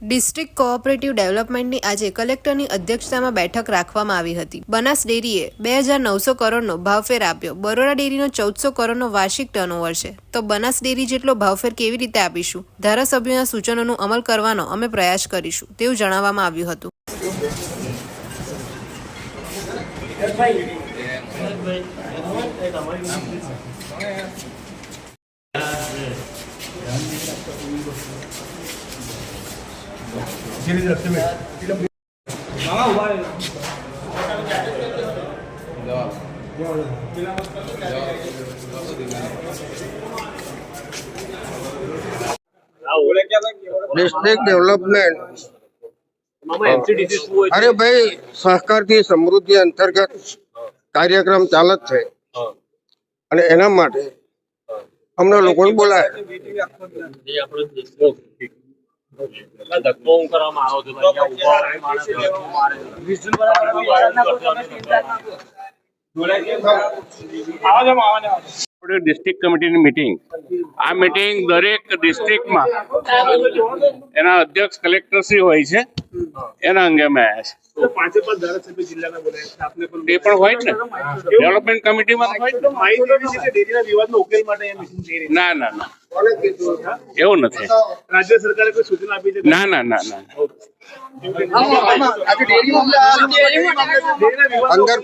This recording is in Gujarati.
ડિસ્ટ્રિક્ટ કોઓપરેટિવ ડેવલપમેન્ટની આજે કલેક્ટરની અધ્યક્ષતામાં બેઠક રાખવામાં આવી હતી. બનાસ ડેરીએ બે હજાર નવસો કરોડનો ભાવફેર આપ્યો. બરોડા ડેરીનો ચૌદસો કરોડનો વાર્ષિક ટર્નઓવર છે. તો બનાસ ડેરી જેટલો ભાવફેર કેવી રીતે આપીશું? ધારાસભ્યોના સૂચનોનું અમલ કરવાનો અમે પ્રયાસ કરીશું, તેવું જણાવવામાં આવ્યું હતું. ડિસ્ટ્રિક્ટ ડેવલપમેન્ટ મામા છે? અરે ભાઈ, સહકારથી સમૃદ્ધિ અંતર્ગત કાર્યક્રમ ચાલત છે અને એના માટે અમને લોકોને બોલાય ધક્કો કરવામાં આવ્યો હતો ડિસ્ટ્રિક્ટ કમિટીની મિટિંગ આ મિટિંગ દરેક ડિસ્ટ્રિક્ટમાં એના અધ્યક્ષ કલેક્ટર શ્રી હોય છે. એના અંગે અમે આવ્યા પાંચે પાંચ ધારાસભ્ય જિલ્લાના બોલાયા છે. પણ એ પણ હોય ને? ડેવલપમેન્ટ કમિટીમાં ના ના ના. એવું નથી. રાજ્ય સરકારે કોઈ સૂચના આપી છે? ના ના ના ના. અંદર